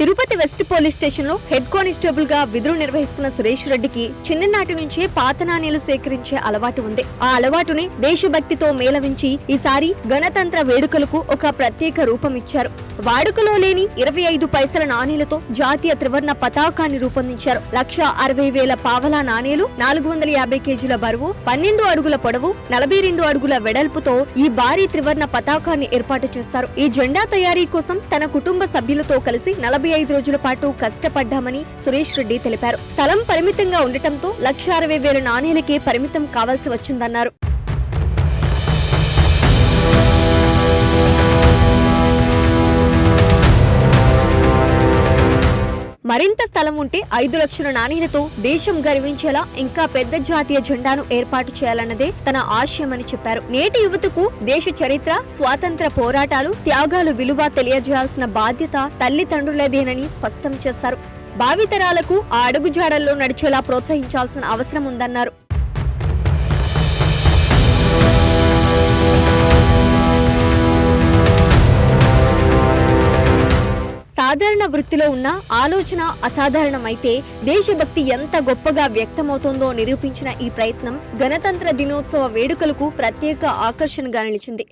Tirupati west police స్టేషన్లో head కానిస్టేబుల్గా విధులు నిర్వహిస్తున్న సురేష్ రెడ్డికి చిన్ననాటి నుంచే పాత నాణేలు సేకరించే అలవాటు ఉంది. ఆ అలవాటుని దేశభక్తితో మేళవించి ఈసారి గణతంత్ర వేడుకలకు ఒక ప్రత్యేక రూపం ఇచ్చారు. వాడుకలో లేని ఇరవై ఐదు పైసల నాణేలతో జాతీయ త్రివర్ణ పతాకాన్ని రూపొందించారు. లక్ష అరవై వేల పావలా నాణేలు నాలుగు వందల యాభై కేజీల బరువు పన్నెండు అడుగుల పొడవు నలభై రెండు అడుగుల వెడల్పుతో ఈ భారీ త్రివర్ణ పతాకాన్ని ఏర్పాటు చేశారు. ఈ జెండా తయారీ కోసం తన కుటుంబ సభ్యులతో కలిసి నలభై ఐదు రోజుల పాటు కష్టపడ్డామని సురేష్ రెడ్డి తెలిపారు. స్థలం పరిమితంగా ఉండటంతో లక్ష అరవై వేల నాణేలకే పరిమితం కావాల్సి వచ్చిందన్నారు. మరింత స్థలం ఉంటే ఐదు లక్షల నాణ్యతతో దేశం గర్వించేలా ఇంకా పెద్ద జాతీయ జెండాను ఏర్పాటు చేయాలన్నదే తన ఆశయమని చెప్పారు. నేటి యువతకు దేశ చరిత్ర స్వాతంత్ర పోరాటాలు త్యాగాలు విలువ తెలియజేయాల్సిన బాధ్యత తల్లిదండ్రులదేనని స్పష్టం చేశారు. భావితరాలకు ఆ అడుగుజాడల్లో నడిచేలా ప్రోత్సహించాల్సిన అవసరం ఉందన్నారు. సాధారణ వృత్తిలో ఉన్న ఆలోచన అసాధారణమైతే దేశభక్తి ఎంత గొప్పగా వ్యక్తమవుతోందో నిరూపించిన ఈ ప్రయత్నం గణతంత్ర దినోత్సవ వేడుకలకు ప్రత్యేక ఆకర్షణగా నిలిచింది.